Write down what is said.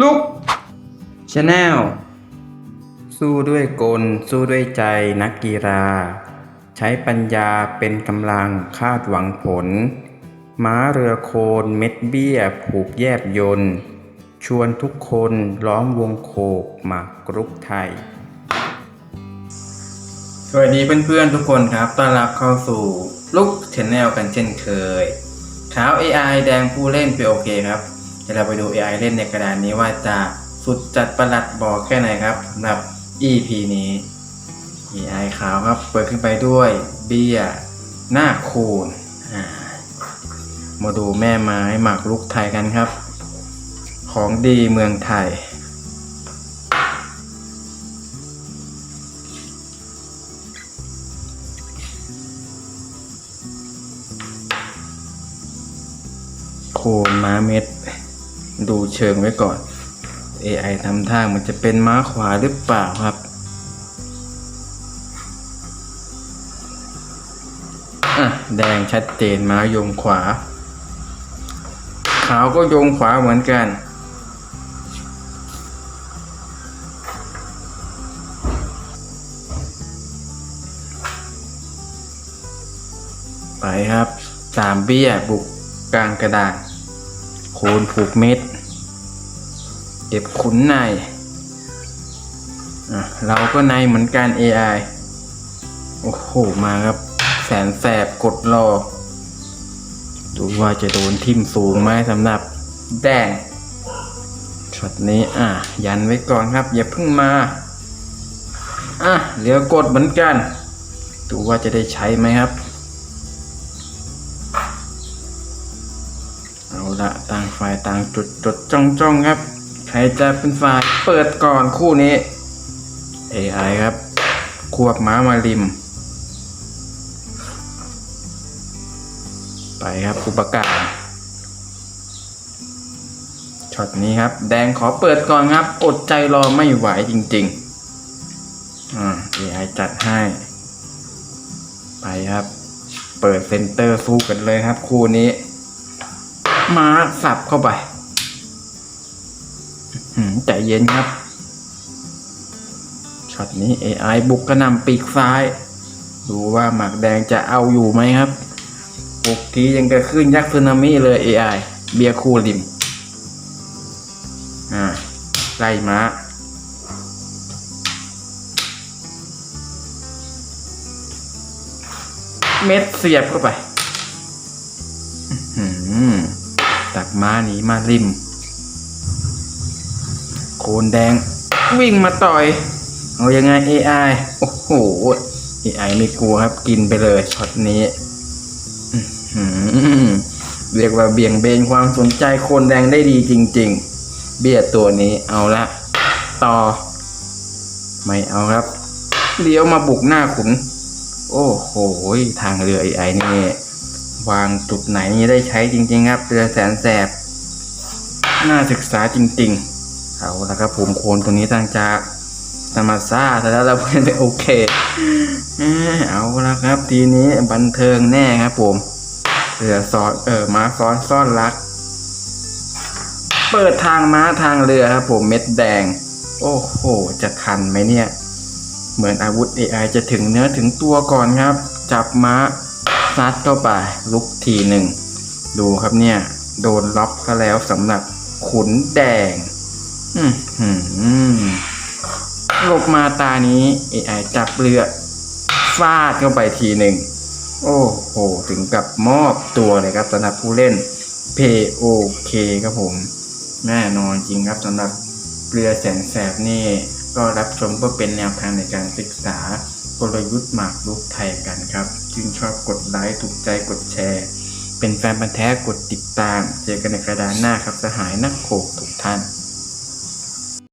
ลุกชาแนลสู้ด้วยกล สู้ด้วยใจนักกีฬา ใช้ปัญญาเป็นกำลังคาดหวังผล ม้าเรือโคนเม็ดเบี้ย ผูกแยบยนต์ชวนทุกคนล้อมวงโคกหมากรุกไทย สวัสดีเพื่อนๆทุกคนครับ ต้อนรับเข้าสู่ลุกชแนลกันเช่นเคยขาว AI แดงผู้เล่นเปโอเคครับ ดี๋ยวเราไปดู AI เล่นในกระดานนี้ว่าจะสุดจัดประหลัดบอกแค่ไหนครับสำหรับ EP นี้ AI ขาวครับ เปิดขึ้นไปด้วยเบี้ยหน้าคูณมาดูแม่ไม้หมากรุกไทยกันครับ ของดีเมืองไทยโคนม้าเม็ด ดูเชิงไว้ก่อน AI ทำท่ามันจะเป็นม้าขวาหรือเปล่าครับ อะ แดงชัดเจนม้ายงขวา ขาวก็ยงขวาเหมือนกัน ไปครับสามเบี้ยบุกกลางกระดาษโคนผูกเม็ด เก็บขุนในเราก็ในเหมือนกัน AI โอ้โห มาครับ แสนแสบกดรอ ดูว่าจะโดนทิ่มสูงไหมสำหรับแดงช็อตนี้อะ ยันไว้ก่อนครับ อย่าเพิ่งมา อะ เหลือกดเหมือนกัน ดูว่าจะได้ใช้ไหมครับ เอาละต่างฝ่ายต่างจุดจดจ้องจ้องครับ ใครจะเป็นฝ่ายเปิดก่อนคู่นี้ AI ครับ ควบม้ามาริม ไปครับอุปการช็อตนี้ครับ แดงขอเปิดก่อนครับ อดใจรอไม่ไหวจริงๆอ่า AI จัดให้ ไปครับ เปิดเซนเตอร์สู้กันเลยครับ คู่นี้ ม้าสับเข้าไป ใจเย็นครับช็อตนี้ AI บุกกระนำปีกซ้าย ดูว่าหมากแดงจะเอาอยู่ไหมครับบุกทียังกระขึ้นยักษ์สึนามิเลย AI เบียร์คูริมอ่าไล่ม้าเม็ดเสียบเข้าไปตักม้าหนีมาริม คนแดง วิ่งมาต่อย เอายังไง AI โอ้โห AI ไม่กลัวครับกินไปเลยช็อตนี้อื้อหือเรียกว่าเบี่ยงเบนความสนใจโคนแดงได้ดีจริง ๆ เบียดตัวนี้เอาละ ต่อ ไม่เอาครับเลี้ยวมาบุกหน้าขุน โอ้โห ทางเรือ AI นี่ วางจุดไหนนี่ได้ใช้จริง ๆ ครับ เรือแสนแสบ น่าศึกษาจริง ๆ เอาละครับผมโคนตัวนี้ตั้งจะธรรมซาแต่แล้วเราเพื่อนโอเคเอาละครับ ทีนี้บันเทิงแน่ครับผมเรือซ้อนเออม้าซ้อนซ่อนรัก เปิดทางม้าทางเรือครับผมเม็ดแดง โอ้โห จะทันไหมเนี่ย เหมือนอาวุธ AI จะถึงเนื้อถึงตัวก่อนครับ จับม้าซัดเข้าไปลุกทีหนึ่ง ดูครับเนี่ย โดนล็อกซะแล้วสำหรับขุนแดง ลบมาตานี้ AI จับเรือฟาดเข้าไปทีหนึ่ง โอ้โห ถึงกับมอบตัวเลยครับสำหรับผู้เล่น POK ครับผม แน่นอนจริงครับสำหรับเรือแสนแสบนี่ ก็รับชมเพื่อเป็นแนวทางในการศึกษากลยุทธ์หมากรุกไทยกันครับจึงชอบกดไลค์ถูกใจกดแชร์ เป็นแฟนพันแท้กดติดตาม เจอกันในกระดานหน้าครับสหายนักโขกทุกท่าน